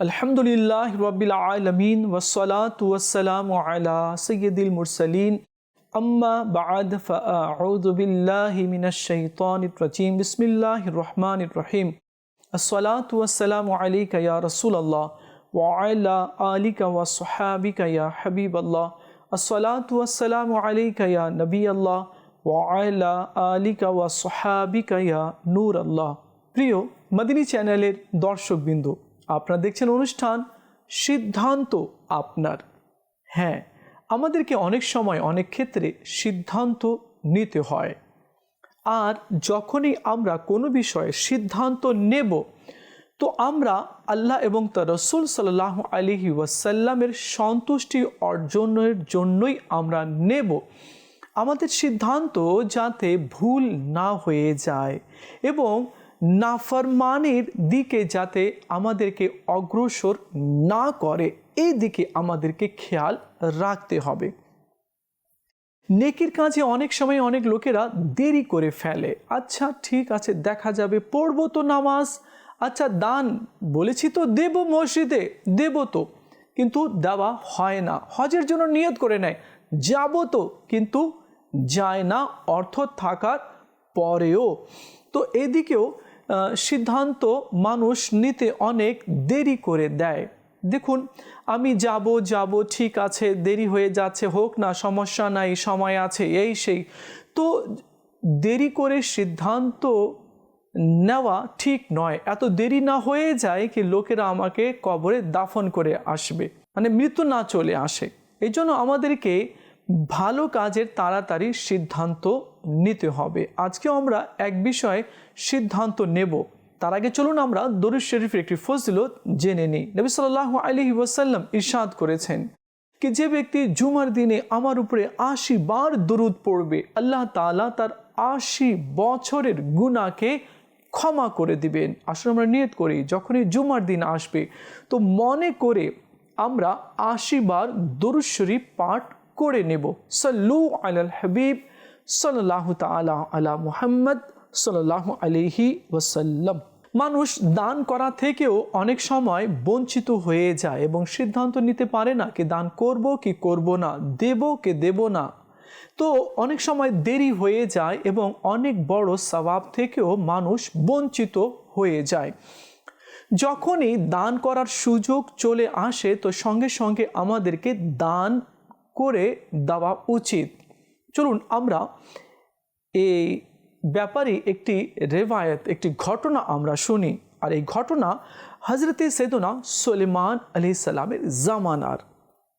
আলহামদুলিল্লাহ রবিল আলমিন ওসলাত ওয়াসালাম আলা সৈয়দুল মুরসালিন আম্মা বাদ ফাউযু বিল্লাহি মিনাশ শাইতানির রাজিম বিসমিল্লাহির রহমানির রহিম আসসালাতু ওয়াসসালামু আলাইকা ইয়া রাসূলুল্লাহ ওয়া আলা আলিকা ওয়া সাহাবিকা ইয়া হাবিবাল্লাহ আসসালাতু ওয়াসসালামু আলাইকা ইয়া নবিয়াল্লাহ ওয়া আলা আলিকা ওয়া সাহাবিকা ইয়া নূর আল্লাহ প্রিয় মদিনী চ্যানেলের দর্শকবৃন্দ আপনারা দেখছেন অনুষ্ঠান সিদ্ধান্ত আপনার। হ্যাঁ আমাদেরকে অনেক সময়, অনেক ক্ষেত্রে সিদ্ধান্ত নিতে হয়। আর যখনই আমরা কোনো বিষয়ে সিদ্ধান্ত নেব, তো আমরা আল্লাহ এবং তার রসুল সাল্লাহ আলহি ওয়াসাল্লামের সন্তুষ্টি অর্জনের জন্যই আমরা নেব। আমাদের সিদ্ধান্ত যাতে ভুল না হয়ে যায় এবং নাফরমানের দিকে যাতে আমাদেরকে অগ্রসর না করে, এই দিকে আমাদেরকে খেয়াল রাখতে হবে। নেকির কাজে অনেক সময় অনেক লোকেরা দেরি করে ফেলে। আচ্ছা ঠিক আছে, দেখা যাবে, পড়ব তো নামাজ। আচ্ছা দান বলেছি তো, দেব মসজিদে, দেব তো। কিন্তু দেওয়া হয় না, হজের জন্য নিয়ত করে নেয়। যাব তো, কিন্তু যায় না, অর্থ থাকার পরেও। তো এদিকেও সিদ্ধান্ত মানুষ নিতে অনেক দেরি করে দেয়। দেখুন, আমি যাব যাব, ঠিক আছে, দেরি হয়ে যাচ্ছে, হোক না, সমস্যা নাই, সময় আছে, এই সেই। তো দেরি করে সিদ্ধান্ত নেওয়া ঠিক নয়। এত দেরি না হয়ে যায় কি লোকেরা আমাকে কবরে দাফন করে আসবে মানে মৃত্যু না চলে আসে। এই জন্য আমাদেরকে ভালো কাজের তাড়াতাড়ি সিদ্ধান্ত নিতে হবে। আজকে আমরা এক বিষয়ে সিদ্ধান্ত নেব। তার আগে চলুন আমরা দরুদ শরীফের একটি ফজিলত জেনে নিই। নবী সাল্লাহ আলহি ওয়াসাল্লাম ইরশাদ করেছেন কি যে ব্যক্তি জুমার দিনে আমার উপরে আশি বার দরুদ পড়বে, আল্লাহ তালা তার আশি বছরের গুণাকে ক্ষমা করে দিবেন। আসলে আমরা নিয়ত করি, যখনই জুমার দিন আসবে, তো মনে করে আমরা আশি বার দরুদ শরীফ পাঠ করে নেব। সাল্লু আলাল হাবিব সাল্লাহ তালা আলা মুহাম্মদ সাল্লাহ আলিহি ওয়াসাল্লাম। মানুষ দান করা থেকেও অনেক সময় বঞ্চিত হয়ে যায় এবং সিদ্ধান্ত নিতে পারে না কি দান করব কি করব না, দেব কি দেব না। তো অনেক সময় দেরি হয়ে যায় এবং অনেক বড় স্বভাব থেকেও মানুষ বঞ্চিত হয়ে যায়। যখনই দান করার সুযোগ চলে আসে তো সঙ্গে সঙ্গে আমাদেরকে দান করে দেওয়া উচিত। চলুন আমরা এই ব্যাপারে একটি রেওয়ায়ত, একটি ঘটনা আমরা শুনি। আর এই ঘটনা হজরতে সেদনা সলেমান আলি সালামের জামানার।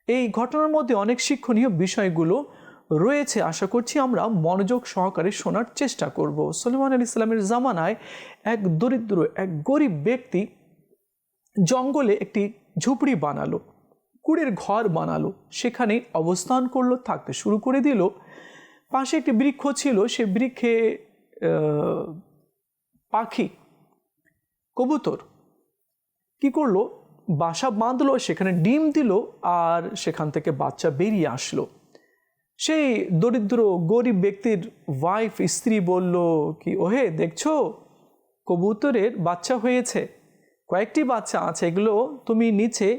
এই ঘটনার মধ্যে অনেক শিক্ষণীয় বিষয়গুলো রয়েছে। আশা করছি আমরা মনোযোগ সহকারে শোনার চেষ্টা করব। সলেমান আলী সালামের জামানায় এক দরিদ্র, এক গরিব ব্যক্তি জঙ্গলে একটি ঝুপড়ি বানালো, কুড়ের ঘর বানালো, সেখানে অবস্থান করল, থাকতে শুরু করে দিল। পাশে একটি বৃক্ষ ছিল, সে বৃক্ষে পাখি, কবুতর। কি করল? বাসা বাঁধলো, সেখানে ডিম দিল আর সেখান থেকে বাচ্চা বেরিয়ে আসলো। সেই দরিদ্র, গরিব ব্যক্তির ওয়াইফ স্ত্রী বলল, কি ওহে, দেখছ? কবুতরের বাচ্চা হয়েছে। কয়েকটি বাচ্চা আছে, এগুলো তুমি নিচে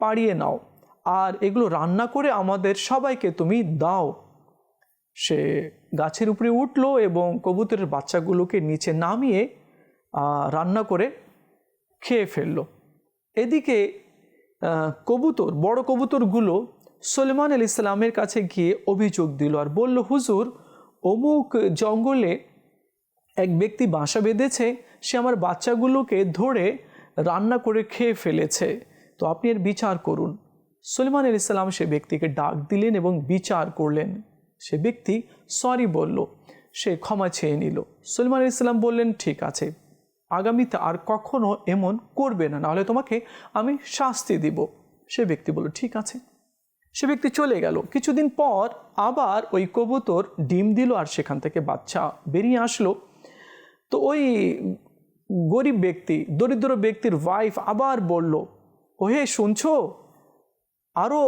পাড়িয়ে নাও আর এগুলো রান্না করে আমাদের সবাইকে তুমি দাও। সে গাছের উপরে উঠল এবং কবুতরের বাচ্চাগুলোকে নিচে নামিয়ে রান্না করে খেয়ে ফেলল। এদিকে কবুতর, বড় কবুতরগুলো সলমান আল ইসলামের কাছে গিয়ে অভিযোগ দিল আর বলল, হুজুর, অমুক জঙ্গলে এক ব্যক্তি বাসা বেঁধেছে, সে আমার বাচ্চাগুলোকে ধরে রান্না করে খেয়ে ফেলেছে। তো আপনি এর বিচার করুন। সলমান আল ইসলাম সে ব্যক্তিকে ডাক দিলেন এবং বিচার করলেন। সে ব্যক্তি সরি বলল, সে ক্ষমা চেয়ে নিল। সলমান ইসলাম বললেন, ঠিক আছে, আগামীতে আর কখনো এমন করবে না, নাহলে তোমাকে আমি শাস্তি দিব। সে ব্যক্তি বলল, ঠিক আছে। সে ব্যক্তি চলে গেল। কিছুদিন পর আবার ওই কবুতর ডিম দিল আর সেখান থেকে বাচ্চা বেরিয়ে আসলো। তো ওই গরিব ব্যক্তি, দরিদ্র ব্যক্তির ওয়াইফ আবার বলল, ওহে, শুনছো? আরও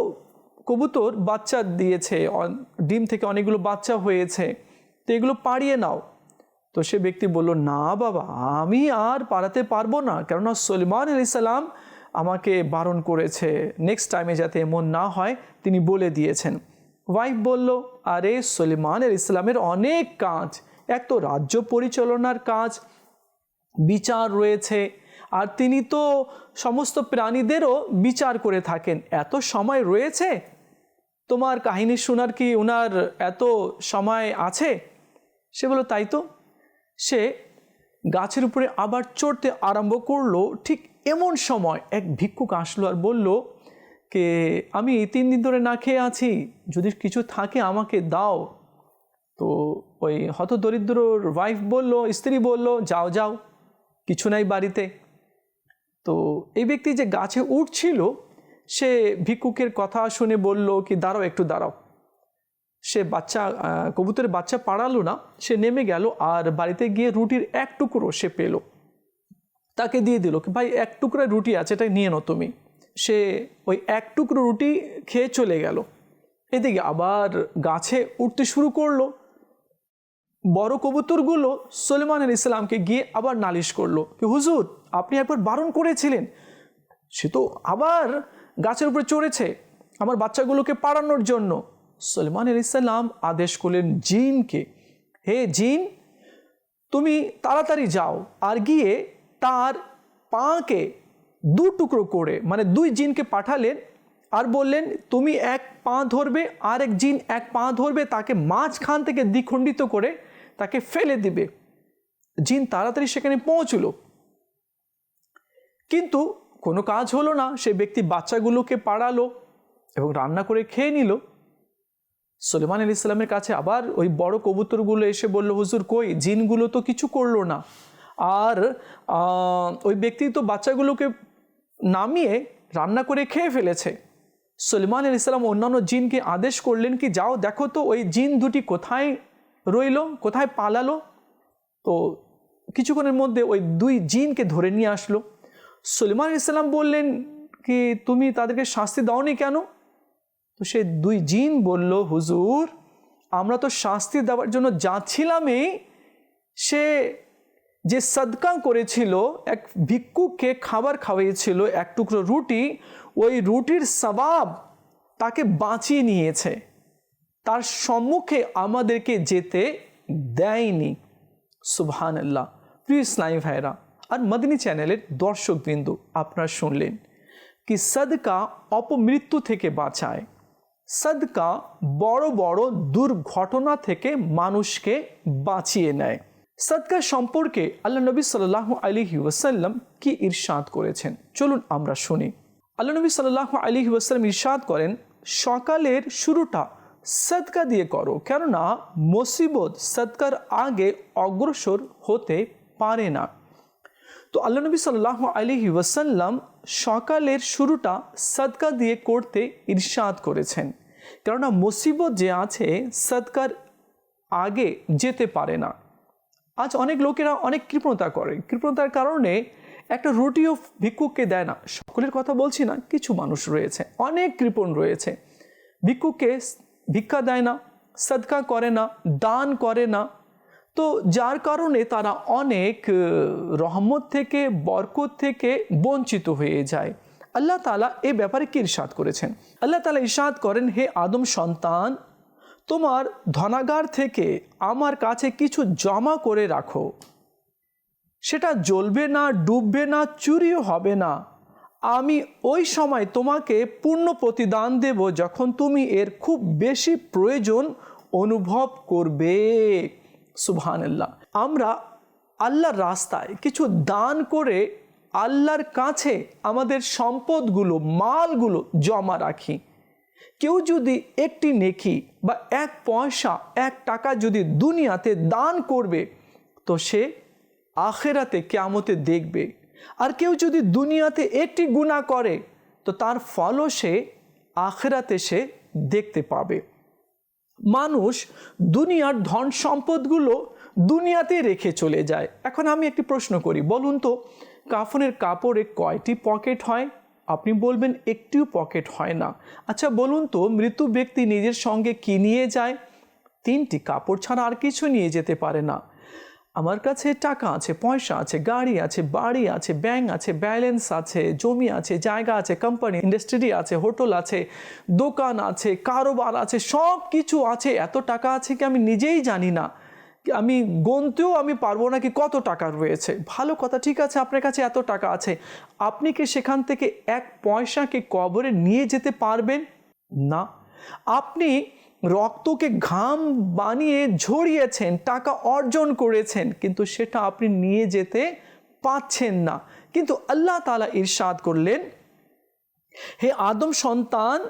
কবুতর বাচ্চা দিয়েছে ডিম থেকে অনেকগুলো বাচ্চা হয়েছে, তো এগুলো পাড়িয়ে নাও। তো সে ব্যক্তি বলল, না বাবা, আমি আর পাড়াতে পারব না। কেননা সলমান আলি সাল্লাম আমাকে বারণ করেছে। নেক্সট টাইমে যাতে এমন না হয়, তিনি বলে দিয়েছেন। ওয়াইফ বলল, আরে সলিমানের ইসলামের অনেক কাজ। এক তো রাজ্য পরিচালনার কাজ, বিচার রয়েছে, আর তিনি তো সমস্ত প্রাণীদেরও বিচার করে থাকেন। এত সময় রয়েছে তোমার কাহিনী শোনার কি ওনার এত সময় আছে? সে বলল, তাই তো। সে গাছের উপরে আবার চড়তে আরম্ভ করল, ঠিক এমন সময় এক ভিক্ষুক আসলো আর বলল, কে, আমি তিন দিন ধরে না খেয়ে আছি, যদি কিছু থাকে আমাকে দাও। তো ওই হত দরিদ্রর ওয়াইফ বলল, স্ত্রী বলল, যাও যাও, কিছু নাই বাড়িতে। তো এই ব্যক্তি যে গাছে উঠছিল সে ভিক্ষুকের কথা শুনে বলল কি, দাঁড়াও একটু দাঁড়াও। সে বাচ্চা কবুতরের বাচ্চা পাড়ালো না, সে নেমে গেল আর বাড়িতে গিয়ে রুটির এক টুকরো সে পেল। তাকে দিয়ে দিল ভাই, এক টুকরো রুটি আছে, এটা নিয়ে নাও তুমি। সে ওই এক টুকরো রুটি খেয়ে চলে গেল। এদিকে আবার গাছে উঠতে শুরু করল। বড় কবুতরগুলো সলেমান আল ইসলামকে গিয়ে আবার নালিশ করল, কি হুজুর, আপনি একবার বারণ করেছিলেন? সে তো আবার গাছের উপরে চড়েছে। আমার বাচ্চাগুলোকে পাড়ানোর জন্য। সলমান আল ইসলাম আদেশ করলেন, জিনকে, হে জিন, তুমি তাড়াতাড়ি যাও আর গিয়ে তার পাকে দু টুকরো করে মানে দুই জিনকে পাঠালেন আর বললেন, তুমি এক পা ধরবে আর এক জিন এক পা ধরবে, তাকে মাঝখান থেকে দ্বিখণ্ডিত করে তাকে ফেলে দিবে। জিন তাড়াতাড়ি সেখানে পৌঁছল। কিন্তু কোনো কাজ হলো না সে ব্যক্তি বাচ্চাগুলোকে পাড়ালো এবং রান্না করে খেয়ে নিল। সলেমান আলী ইসলামের কাছে আবার ওই বড় কবুতরগুলো এসে বলল, হুজুর, কই? জিনগুলো তো কিছু করল না। আর ওই ব্যক্তি তো বাচ্চাগুলোকে নামিয়ে রান্না করে খেয়ে ফেলেছে। সলমান আলী ইসলাম অন্যান্য জিনকে আদেশ করলেন কি, যাও, দেখো তো ওই জিন দুটি কোথায় রইল, কোথায় পালালো? তো কিছুক্ষণের মধ্যে ওই দুই জিনকে ধরে নিয়ে আসলো। সলিমান ইসলাম বললেন কি, তুমি তাদেরকে শাস্তি দাওনি কেন? তো সে দুই জিন বলল, হুজুর, আমরা তো শাস্তি দেওয়ার জন্য যাচ্ছিলামই। সে যে সদকা করেছিল, এক ভিক্ষুককে খাবার খাওয়িয়েছিল, এক টুকরো রুটি, ওই রুটির সবাব তাকে বাঁচিয়ে নিয়েছে। তার সম্মুখে আমাদেরকে যেতে দেয়নি। সুবহান আল্লাহ প্রিয় ইসলামী ভাইরা আর মদিনী চ্যানেলের দর্শকবৃন্দু আপনারা শুনলেন কি সদকা অপমৃত্যু থেকে বাঁচায়। সদকা বড় বড় দুর্ঘটনা থেকে মানুষকে বাঁচিয়ে নেয়। সদকা সম্পর্কে আল্লাহ নবী সাল্লাহ আলী ওয়াসাল্লাম কি ইরশাদ করেছেন? চলুন আমরা শুনি। আল্লাহ নবী সাল্লাহ আলী ওয়াসাল্লাম ইরশাদ করেন, সকালের শুরুটা সদকা দিয়ে করো, কেননা মুসিবত সদকার আগে অগ্রসর হতে পারে না। তো আল্লাহ নবী সাল্লাহ আলিহি ওয়াসাল্লাম সকালের শুরুটা সদকা দিয়ে করতে ইরশাদ করেছেন। কেননা মুসিবত যে আছে, সদকার আগে যেতে পারে না। আজ অনেক লোকেরা অনেক কৃপণতা করে। কৃপণতার কারণে একটা রুটিও ভিক্ষুককে দেয় না। সকলের কথা বলছি না, কিছু মানুষ রয়েছে, অনেক কৃপণ রয়েছে। ভিক্ষুককে ভিক্ষা দেয় না, সদকা করে না, দান করে না তো যার কারণে তারা অনেক রহমত থেকে, বরকত থেকে বঞ্চিত হয়ে যায়। আল্লাহ তালা এ ব্যাপারে কি ইরশাদ করেছেন? আল্লাহ তালা ইরশাদ করেন, হে আদম সন্তান, তোমার ধনাগার থেকে আমার কাছে কিছু জমা করে রাখো। সেটা জ্বলবে না, ডুববে না, চুরিও হবে না। আমি ওই সময় তোমাকে পূর্ণ প্রতিদান দেব যখন তুমি এর খুব বেশি প্রয়োজন অনুভব করবে। সুবহানাল্লাহ। আমরা আল্লাহর রাস্তায় কিছু দান করে আল্লাহর কাছে আমাদের সম্পদগুলো, মালগুলো জমা রাখি। কেউ যদি একটি নেকি বা এক পয়সা, এক টাকা যদি দুনিয়াতে দান করবে, তো সে আখেরাতে কেয়ামতে দেখবে। আর কেউ যদি দুনিয়াতে একটি গুণা করে, তো তার ফলও সে আখেরাতে সে দেখতে পাবে। মানুষ দুনিয়ার ধন সম্পদগুলো দুনিয়াতে রেখে চলে যায়। এখন আমি একটি প্রশ্ন করি, বলুন তো, কাফনের কাপড়ে কয়টি পকেট হয়? আপনি বলবেন একটিও পকেট হয় না। আচ্ছা বলুন তো মৃত্যু ব্যক্তি নিজের সঙ্গে কি নিয়ে যায়? তিনটি কাপড় ছাড়া আর কিছু নিয়ে যেতে পারে না। আমার কাছে টাকা আছে, পয়সা আছে, গাড়ি আছে, বাড়ি আছে, ব্যাংক আছে, ব্যালেন্স আছে, জমি আছে, জায়গা আছে কোম্পানি ইন্ডাস্ট্রি আছে, হোটেল আছে, দোকান আছে, কারোবার আছে সব কিছু আছে। এত টাকা আছে কি আমি নিজেই জানি না। আমি গনতেও আমি পারব না কি কত টাকা রয়েছে। ভালো কথা, ঠিক আছে, আপনার কাছে এত টাকা আছে। আপনি কি সেখান থেকে এক পয়সাকে কবরে নিয়ে যেতে পারবেন? না। আপনি রক্তকে ঘাম বানিয়ে ঝরিয়েছেন, টাকা অর্জন করেছেন, কিন্তু সেটা আপনি নিয়ে যেতে পাচ্ছেন না। কিন্তু আল্লাহ তালা ইরশাদ করলেন, হে আদম সন্তান,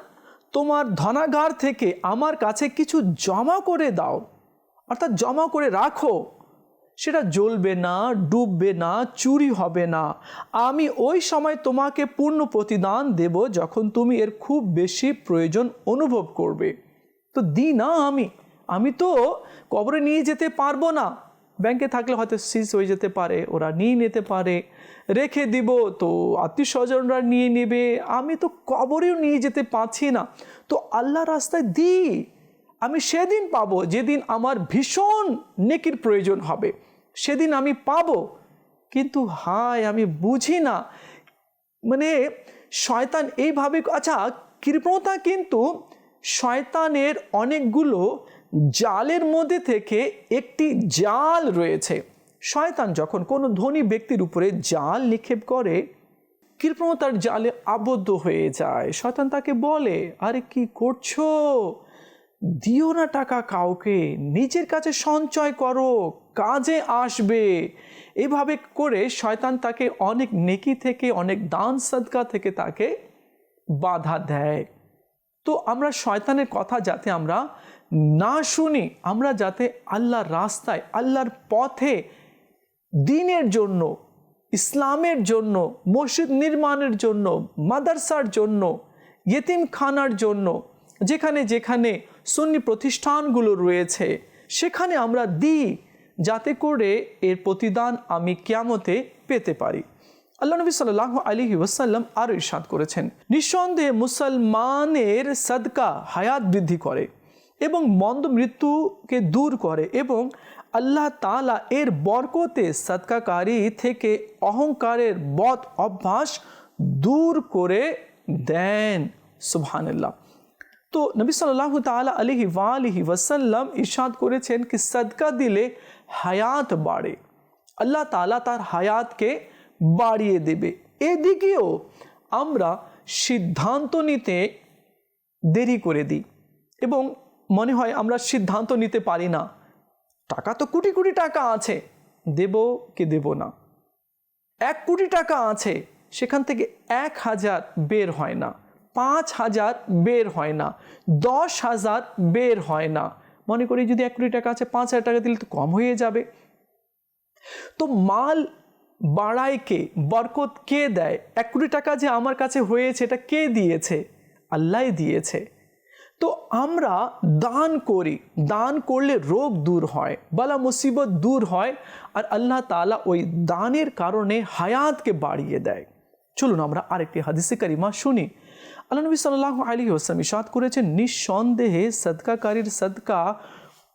তোমার ধনাগার থেকে আমার কাছে কিছু জমা করে দাও, অর্থাৎ জমা করে রাখো। সেটা জ্বলবে না, ডুববে না, চুরি হবে না। আমি ওই সময় তোমাকে পূর্ণ প্রতিদান দেব যখন তুমি এর খুব বেশি প্রয়োজন অনুভব করবে। তো দি না আমি। আমি তো কবরে নিয়ে যেতে পারব না। ব্যাংকে থাকলে হয়তো সিজ হয়ে যেতে পারে, ওরা নিয়ে নিতে পারে। রেখে দিব তো আত্মীয় স্বজনরা নিয়ে নেবে। আমি তো কবরেও নিয়ে যেতে পারছি না। তো আল্লাহ রাস্তায় দিই আমি সেদিন পাবো যেদিন আমার ভীষণ নেকির প্রয়োজন হবে। সেদিন আমি পাবো। কিন্তু হায়, আমি বুঝি না। মানে শয়তান এইভাবে আচ্ছা কৃপণতা কিন্তু শয়তানের অনেকগুলো জালের মধ্যে থেকে একটি জাল রয়েছে। শয়তান যখন কোনো ধনী ব্যক্তির উপরে জাল নিক্ষেপ করে কৃপণতার জালে আবদ্ধ হয়ে যায়। শয়তান তাকে বলে, আরে কি করছ? দিও না টাকা কাউকে, নিজের কাছে সঞ্চয় করো, কাজে আসবে। এভাবে করে শয়তান তাকে অনেক নেকি থেকে, অনেক দান সদকা থেকে তাকে বাধা দেয়। তো আমরা শয়তানের কথা যাতে আমরা না শুনি, আমরা যাতে আল্লাহর রাস্তায়, আল্লাহর পথে দিনের জন্য, ইসলামের জন্য, মসজিদ নির্মাণের জন্য, মাদ্রাসার জন্য, ইয়েতিমখানার জন্য, যেখানে যেখানে সুন্নি প্রতিষ্ঠানগুলো রয়েছে, সেখানে আমরা দিই যাতে করে এর প্রতিদান আমি কিয়ামতে পেতে পারি। আল্লাহ নবী সাল্লাহ আলী ওয়াসাল্লাম আরও ইরশাদ করেছেন। নিঃসন্দেহে মুসলমানের সদকা হায়াত বৃদ্ধি করে এবং মন্দ মৃত্যুকে দূর করে এবং আল্লাহ তালা এর বরকতে সদকাকারী থেকে অহংকারের বদ অভ্যাস দূর করে দেন, সুবহানাল্লাহ। তো নবী সাল্লাহ তালা আলহি ওয়ালিহি ওয়াসাল্লাম ইরশাদ করেছেন কি সদকা দিলে হায়াত বাড়ে। আল্লাহ তালা তার হায়াতকে বাড়িয়ে দেবে। এদিকেও আমরা সিদ্ধান্ত নিতে দেরি করে দিই এবং মনে হয় আমরা সিদ্ধান্ত নিতে পারি না। টাকা তো কোটি কোটি টাকা আছে, দেব কি দেব না? এক কোটি টাকা আছে, সেখান থেকে এক হাজার বের হয় না, পাঁচ হাজার বের হয় না, দশ হাজার বের হয় না। মনে করি যদি এক কোটি টাকা আছে, পাঁচ হাজার টাকা দিলে তো কম হয়ে যাবে। তো মাল বাড়ায় কে? বরকত কে দেয়? এক কোটি টাকা যে আমার কাছে হয়েছে, এটা কে দিয়েছে? আল্লাহ দিয়েছে। তো আমরা দান করি। দান করলে রোগ দূর হয়, বালা মুসিবত দূর হয়, আর আল্লাহ তালা ওই দানের কারণে হায়াতকে বাড়িয়ে দেয়। চলুন আমরা আরেকটি হাদিসে কারিমা শুনি। আল্লাহ নবী সাল্লাহ আলী হোসাম ইসাদ করেছেন, নিঃসন্দেহে সদকাকারীর সদকা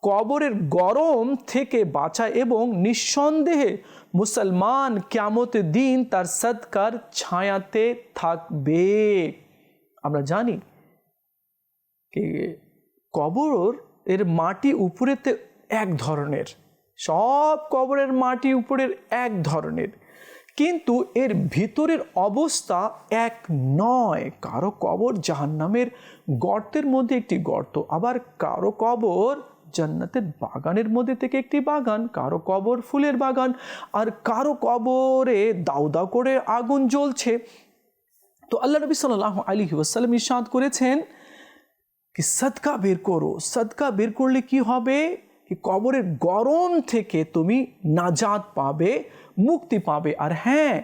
কবরের গরম থেকে বাঁচায় এবং নিঃসন্দেহে মুসলমান ক্যামতে দিন তার সৎকার ছায়াতে থাকবে। আমরা জানি কবর এর মাটি উপরেতে এক ধরনের, সব কবরের মাটি উপরের এক ধরনের, কিন্তু এর ভিতরের অবস্থা এক নয়। কারও কবর জাহান্নামের গর্তের মধ্যে একটি গর্ত, আবার কারও কবর জান্নাতের বাগানের মধ্যে থেকে একটি বাগান, কারও কবর ফুলের বাগান আর কারও কবরে দাউ দাউ করে আগুন জ্বলছে। তো আল্লাহ নবী সাল্লাহ আলী ওয়াসাল্লাম ইসাদ করেছেন কি সদকা বের করো। সদকা বের করলে কি হবে? কি কবরের গরম থেকে তুমি নাজাত পাবে, মুক্তি পাবে। আর হ্যাঁ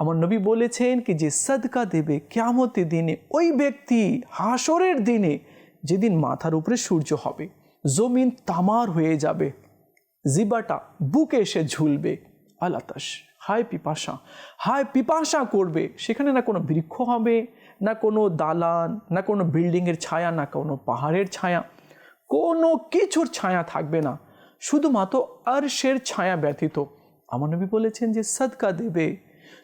আমার নবী বলেছেন কি যে সদকা দেবে কেমতে দিনে ওই ব্যক্তি, হাসরের দিনে যেদিন মাথার উপরে সূর্য হবে। জমিন তামার হয়ে যাবে। জিবাটা বুকে এসে ঝুলবে। আলাতাস হায় পিপাসা হায় পিপাসা করবে। সেখানে না কোনো বৃক্ষ হবে, না কোনো দালান, না কোনো বিল্ডিংয়ের ছায়া, না কোনো পাহাড়ের ছায়া। কোনো কিছুর ছায়া থাকবে না। শুধুমাত্র আরশের ছায়া ব্যতীত। আমার নবী বলেছেন যে, সদকা দেবে।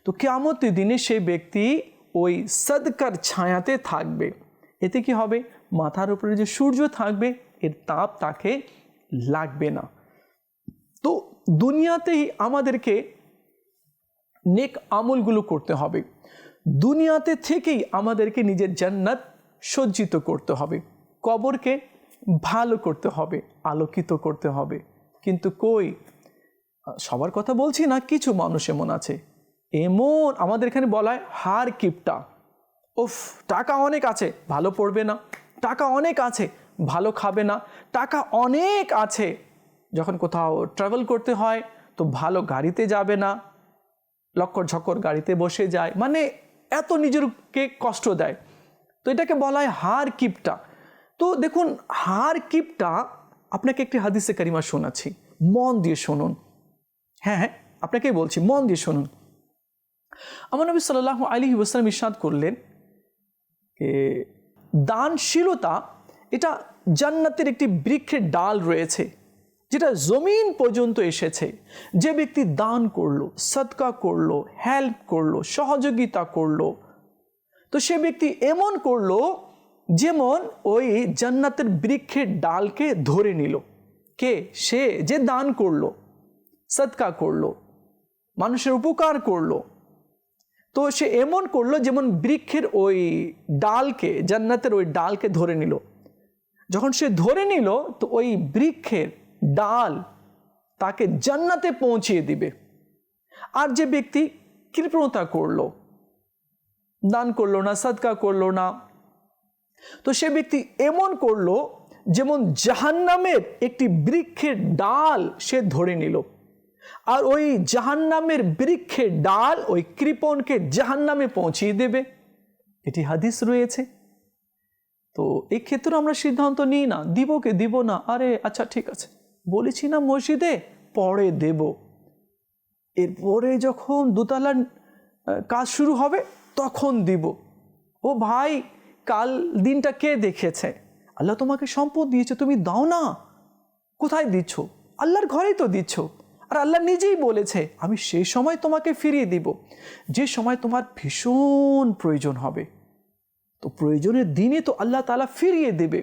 তো কেয়ামতের দিনে সেই ব্যক্তি ওই সদকার ছায়াতে থাকবে। এতে কি হবে? মাথার উপরে যে সূর্য থাকবে এর তাপ তাকে লাগবে না। তো দুনিয়াতেই আমাদেরকে নেক আমলগুলো করতে হবে। দুনিয়াতে থেকেই আমাদেরকে নিজের জান্নাত সজ্জিত করতে হবে। কবরকে ভালো করতে হবে, আলোকিত করতে হবে। কিন্তু কই? সবার কথা বলছি না, কিছু মানুষ এমন আছে। এমন আমাদের এখানে বলা হয় হার কিপটা। উফ, টাকা অনেক আছে, ভালো পড়বে না। টাকা অনেক আছে ভালো খাবে না, টাকা অনেক আছে। যখন কোথাও ট্রাভেল করতে হয়, তো ভালো গাড়িতে যাবে না লক্কর ঝক্কর গাড়িতে বসে যায় মানে এত নিজেরকে কষ্ট দেয়। তো এটাকে বলা হয় হার কিপটা। তো দেখুন, হার কিপটা, আপনাকে একটি হাদিসে কারিমা শোনাচ্ছি। মন দিয়ে শুনুন। হ্যাঁ হ্যাঁ আপনাকেই বলছি, মন দিয়ে শুনুন। আমার নবী সাল্লাহ আলী ওসালাম ইসাদ করলেন দানশীলতা, এটা জান্নাতের একটি বৃক্ষের ডাল রয়েছে, যেটা জমিন পর্যন্ত এসেছে। যে ব্যক্তি দান করল সৎকা করল, হেল্প করল, সহযোগিতা করল, তো সে ব্যক্তি এমন করল যেমন ওই জান্নাতের বৃক্ষের ডালকে ধরে নিল। কে? সে যে দান করল সৎকা করল, মানুষের উপকার করল। তো সে এমন করল যেমন বৃক্ষের ওই ডালকে, জান্নাতের ওই ডালকে ধরে নিল। যখন সে ধরে নিল, তো ওই বৃক্ষের ডাল তাকে জান্নাতে পৌঁছিয়ে দিবে। আর যে ব্যক্তি কৃপণতা করল, দান করল না, সদকা করল না, তো সে ব্যক্তি এমন করল যেমন জাহান্নামের একটি বৃক্ষের ডাল সে ধরে নিল। আর ওই জাহান্নামের বৃক্ষের ডাল ওই কৃপণকে জাহান্নামে পৌঁছিয়ে দেবে। এটি হাদিস রয়েছে। তো এই ক্ষেত্রে আমরা সিদ্ধান্ত নিই না, দিব কে দিব না, আরে আচ্ছা ঠিক আছে, বলেছি না মসজিদে, পরে দেব। এরপরে যখন দোতলার কাজ শুরু হবে, তখন দিব। ও ভাই, কাল দিনটা কে দেখেছে? আল্লাহ তোমাকে সম্পদ দিয়েছে, তুমি দাও না। কোথায় দিচ্ছ? আল্লাহর ঘরেই তো দিচ্ছ। আর আল্লাহ নিজেই বলেছে, আমি সেই সময় তোমাকে ফিরিয়ে দিব। যে সময় তোমার ভীষণ প্রয়োজন হবে। তো প্রয়োজনের দিনে তো আল্লাহ তালা ফিরিয়ে দেবে।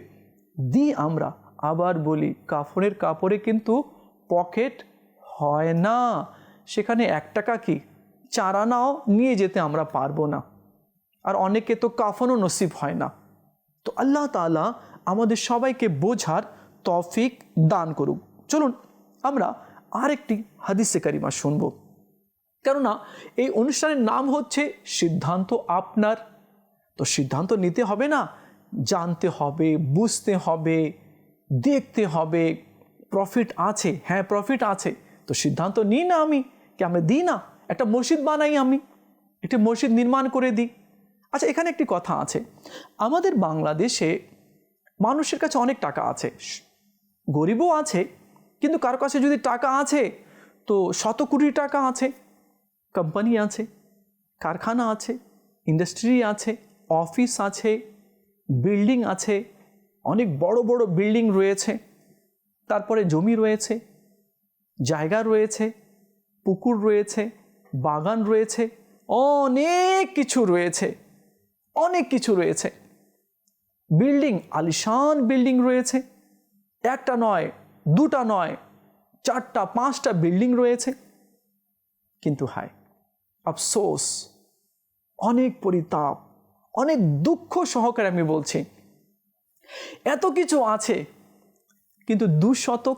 দিই আমরা, আবার বলি, কাফনের কাপড়ে কিন্তু পকেট হয় না। সেখানে এক টাকা কি? চারানাও নিয়ে যেতে আমরা পারব না। আর অনেকে তো কাফনও নসিব হয় না। তো আল্লাহ তালা আমাদের সবাইকে বোঝার তফিক দান করুক। চলুন, আমরা আরেকটি হাদিসে কারিমা শুনব। কেননা, এই অনুষ্ঠানের নাম হচ্ছে সিদ্ধান্ত আপনার তো সিদ্ধান্ত নিতে হবে না, জানতে হবে, বুঝতে হবে, দেখতে হবে প্রফিট আছে হ্যাঁ প্রফিট আছে। তো সিদ্ধান্ত নিই না আমি, কি আমরা দিই না? একটা মসজিদ বানাই আমি, একটি মসজিদ নির্মাণ করে দিই। আচ্ছা এখানে একটি কথা আছে। আমাদের বাংলাদেশে মানুষের কাছে অনেক টাকা আছে। গরিবও আছে, কিন্তু কারও কাছে যদি টাকা আছে, তো শত কোটি টাকা আছে। কোম্পানি আছে, কারখানা আছে ইন্ডাস্ট্রি আছে অফিস আছে, বিল্ডিং আছে, অনেক বড় বড় বিল্ডিং রয়েছে, তারপরে জমি রয়েছে, জায়গা রয়েছে, পুকুর রয়েছে, বাগান রয়েছে, অনেক কিছু রয়েছে, অনেক কিছু রয়েছে। বিল্ডিং, আলিশান বিল্ডিং রয়েছে, একটা নয়, দুটা নয়, চারটা, পাঁচটা বিল্ডিং রয়েছে। কিন্তু হায়, আফসোস, অনেক পরিতাপ অনেক দুঃখ সহকারে আমি বলছি। এত কিছু আছে, কিন্তু দু শতক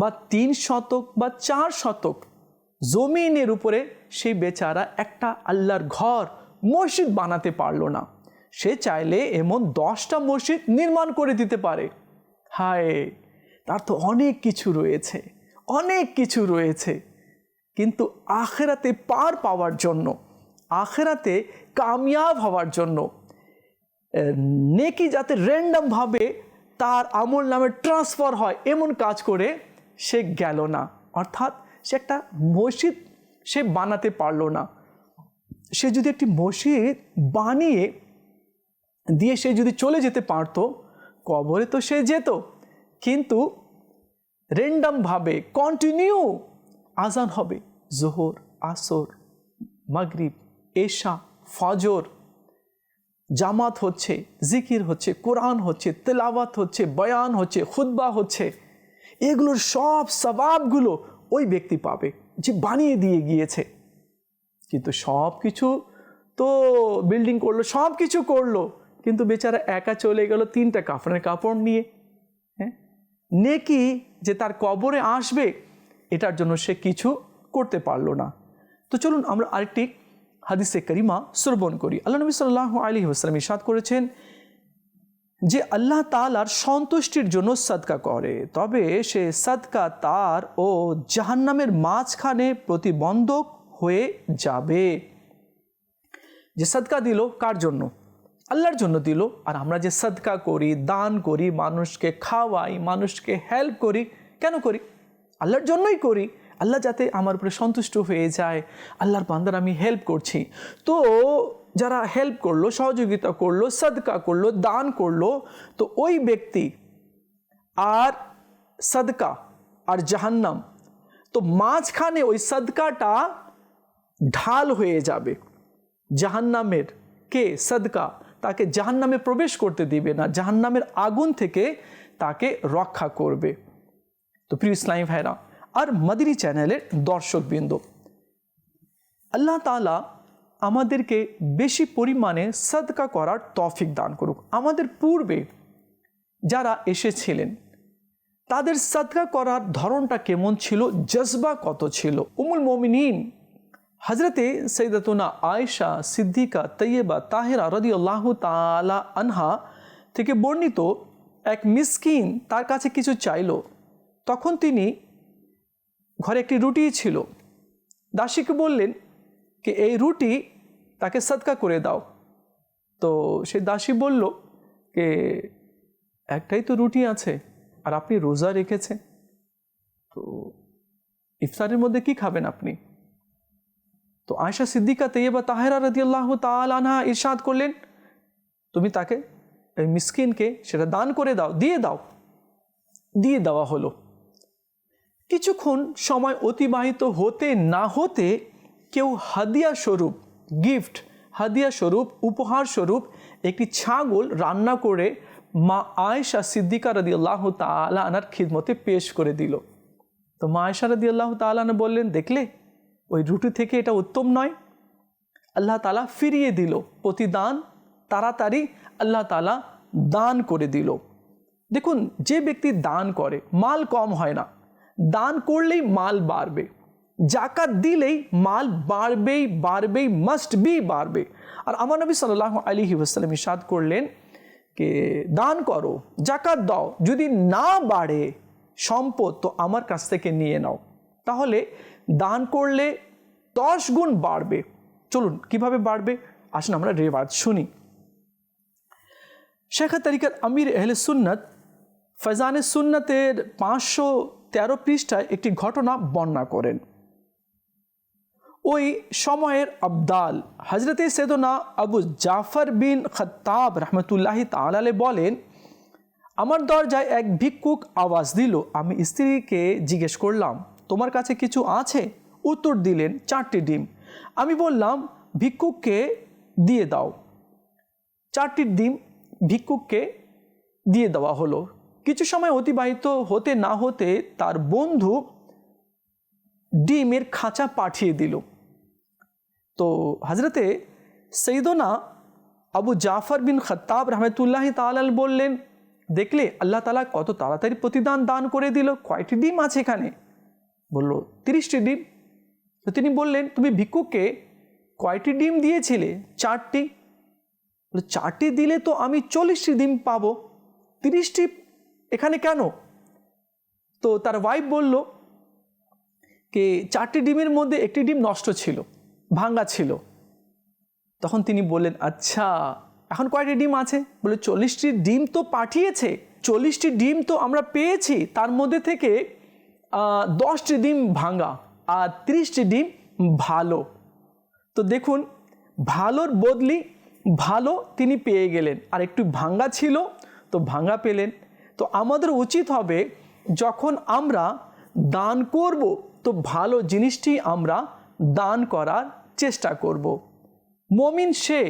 বা তিন শতক বা চার শতক জমিনের উপরে সেই বেচারা একটা আল্লাহর ঘর, মসজিদ বানাতে পারল না। সে চাইলে এমন দশটা মসজিদ নির্মাণ করে দিতে পারে। হায়, তার তো অনেক কিছু রয়েছে, অনেক কিছু রয়েছে। কিন্তু আখেরাতে পার পাওয়ার জন্য আখেরাতে কামিয়াব হওয়ার জন্য। নেকি যাতে র্যান্ডামভাবে তার আমল নামে ট্রান্সফার হয়, এমন কাজ করে সে গেল না। অর্থাৎ সে একটা মসজিদ সে বানাতে পারল না। সে যদি একটি মসজিদ বানিয়ে দিয়ে সে যদি চলে যেতে পারতো, কবরে তো সে যেত। কিন্তু র্যান্ডামভাবে কন্টিনিউ আজান হবে, জোহর, আসর, মাগরিব এশা, ফজর, জামাত হচ্ছে, জিকির হচ্ছে, কোরআন হচ্ছে, তেলাওয়াত হচ্ছে, বয়ান হচ্ছে খুদ্া হচ্ছে। এগুলোর সব স্বভাবগুলো ওই ব্যক্তি পাবে যে বানিয়ে দিয়ে গিয়েছে। কিন্তু সব কিছু তো বিল্ডিং করল, সব কিছু করল, কিন্তু বেচারা একা চলে গেল তিনটা কাফনের কাপড় নিয়ে। হ্যাঁ? নেকি যে তার কবরে আসবে, এটার জন্য সে কিছু করতে পারল না। তো চলুন আমরা আরেকটি হাদিসে করিমা শ্রবণ করি। আল্লাহ নবী সাল্লাহ আলী হোসলাম ইসাদ করেছেন যে আল্লাহ তালার সন্তুষ্টির জন্য সদকা করে, তবে সে সদকা তার ও জাহান্নামের মাঝখানে প্রতিবন্ধক হয়ে যাবে। যে সদকা দিল কার জন্য? আল্লাহর জন্য দিল। আর আমরা যে সদকা করি, দান করি, মানুষকে খাওয়াই, মানুষকে হেল্প করি, কেন করি? আল্লাহর জন্যই করি। আল্লাহ যাতে আমার উপরে সন্তুষ্ট হয়ে যায়, আল্লাহর বান্দার আমি হেল্প করছি। তো যারা হেল্প করল, সহযোগিতা করল, সদকা করল, দান করল, তো ওই ব্যক্তি আর সদকা আর জাহান্নাম, তো মাঝখানে ওই সদকাটা ঢাল হয়ে যাবে। জাহান্নামের কে? সদকা। তাকে জাহান্নামে প্রবেশ করতে দিবে না। জাহান্নামের আগুন থেকে তাকে রক্ষা করবে। তো প্রিয় ইসলামী ভাইরা আর মাদিনী চ্যানেলের দর্শকবৃন্দ। আল্লাহ তালা আমাদেরকে বেশি পরিমাণে সদকা করার তফিক দান করুক। আমাদের পূর্বে যারা এসেছিলেন, তাদের সদকা করার ধরনটা কেমন ছিল, জজবা কত ছিল? উমুল মমিনিন হজরতে সৈদতুনা আয়সা সিদ্দিকা তৈয়বা তাহেরা রদি আল্লাহ তালা আনহা থেকে বর্ণিত এক মিসকিন তার কাছে কিছু চাইল। তখন তিনি ঘরে একটি রুটি ছিল। দাসীকে বললেন, কি এই রুটি তাকে সদকা করে দাও। তো সে দাসী বলল, কে, একটাই তো রুটি আছে, আর আপনি রোজা রেখেছেন। তো ইফতারের মধ্যে কি খাবেন আপনি? তো আয়সা সিদ্দিকা তৈবা তাহেরা রদিয়াল্লাহ তালানহা ইরশাদ করলেন, তুমি তাকে মিসকিনকে সেটা দান করে দাও, দিয়ে দাও। দিয়ে দেওয়া হলো। কিছুক্ষণ সময় অতিবাহিত হতে না হতে কেউ হাদিয়া স্বরূপ গিফট হাদিয়া স্বরূপ, উপহার স্বরূপ একটি ছাগল রান্না করে মা আয়েশা সিদ্দিকা রদি আল্লাহ তালা আনার খিদমতে পেশ করে দিল। তো মা আয়েশা রদি আল্লাহ তালানা বললেন, দেখলে, ওই রুটি থেকে এটা উত্তম নয়। আল্লাহ তালা ফিরিয়ে দিল, প্রতিদান তাড়াতাড়ি আল্লাহ তালা দান করে দিল। দেখুন, যে ব্যক্তি দান করে, মাল কম হয় না। দান করলেই মাল বাড়বে, জাকাত দিলেই মাল বাড়বেই বাড়বেই মাস্ট বি বাড়বে। আর আমার নবী সাল্লাহ আলী ওসালাম ইসাদ করলেন কে, দান করো, জাকাত দাও, যদি না বাড়ে সম্পদ তো আমার কাছ থেকে নিয়ে নাও। তাহলে দান করলে দশ গুণ বাড়বে। চলুন, কীভাবে বাড়বে? আসুন আমরা রেওয়াজ শুনি। শেখা তারিকার আমির এহলে সুন্নত ফৈজানে সুন্নতের পাঁচশো তেরো পৃষ্ঠায় একটি ঘটনা বর্ণনা করেন। ওই সময়ের আবদাল হজরতে সেদনা আবু জাফর বিন খত্তাব রহমতুল্লাহি তালালে বলেন, আমার দরজায় এক ভিক্ষুক আওয়াজ দিল। আমি স্ত্রীকে জিজ্ঞেস করলাম, তোমার কাছে কিছু আছে? উত্তর দিলেন, চারটি ডিম। আমি বললাম, ভিক্ষুককে দিয়ে দাও। চারটি ডিম ভিক্ষুককে দিয়ে দেওয়া হলো। কিছু সময় অতিবাহিত হতে না হতে তার বন্ধু ডিমের খাঁচা পাঠিয়ে দিল। তো হজরতে সৈদনা আবু জাফর বিন খত্তাব রহমতুল্লাহ তালাল বললেন, দেখলে আল্লাহ তালা কত তাড়াতাড়ি প্রতিদান দান করে দিল, কয়টি ডিম আছে এখানে? বলল, তিরিশটি ডিম। তো তিনি বললেন, তুমি ভিক্ষুককে কয়টি ডিম দিয়েছিলে? চারটি। চারটি দিলে তো আমি চল্লিশটি ডিম পাবো। তিরিশটি এখানে কেন? তো তার ওয়াইফ বলল কে, চারটি ডিমের মধ্যে একটি ডিম নষ্ট ছিল, ভাঙ্গা ছিল। তখন তিনি বললেন আচ্ছা এখন কয়টি ডিম আছে? বলে চল্লিশটি ডিম তো পাঠিয়েছে, চল্লিশটি ডিম তো আমরা পেয়েছি, তার মধ্যে থেকে দশটি ডিম ভাঙ্গা আর তিরিশটি ডিম ভালো। তো দেখুন, ভালোর বদলি ভালো তিনি পেয়ে গেলেন, আর একটু ভাঙ্গা ছিল, তো ভাঙ্গা পেলেন। তো আমাদের উচিত হবে যখন আমরা দান করব, তো ভালো জিনিসটি আমরা দান করার চেষ্টা করব। মমিন সে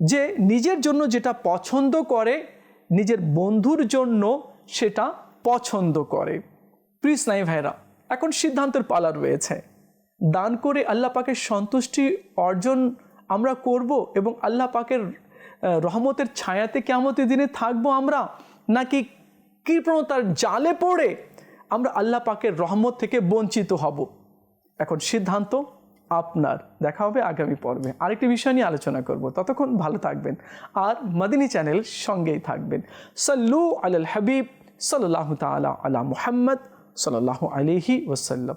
যে নিজের জন্য যেটা পছন্দ করে, নিজের বন্ধুর জন্য সেটা পছন্দ করে। প্রিস নাই ভাইরা এখন সিদ্ধান্তের পালা রয়েছে। দান করে আল্লাহ পাকের সন্তুষ্টি অর্জন আমরা করব এবং আল্লাহ পাকের রহমতের ছায়াতে কেমতের দিনে থাকব আমরা। নাকি কৃপণতার জালে পড়ে আমরা আল্লাহ পাকের রহমত থেকে বঞ্চিত হব? এখন সিদ্ধান্ত আপনার। দেখা হবে আগামী পর্বে। আরেকটি বিষয় নিয়ে আলোচনা করব। ততক্ষণ ভালো থাকবেন আর মাদিনী চ্যানেল সঙ্গেই থাকবেন। সাল্লু আলাল হাবিব সাল্লাহ তালা আলা মুহাম্মদ সাল্লাহ আলিহি ওসাল্লাম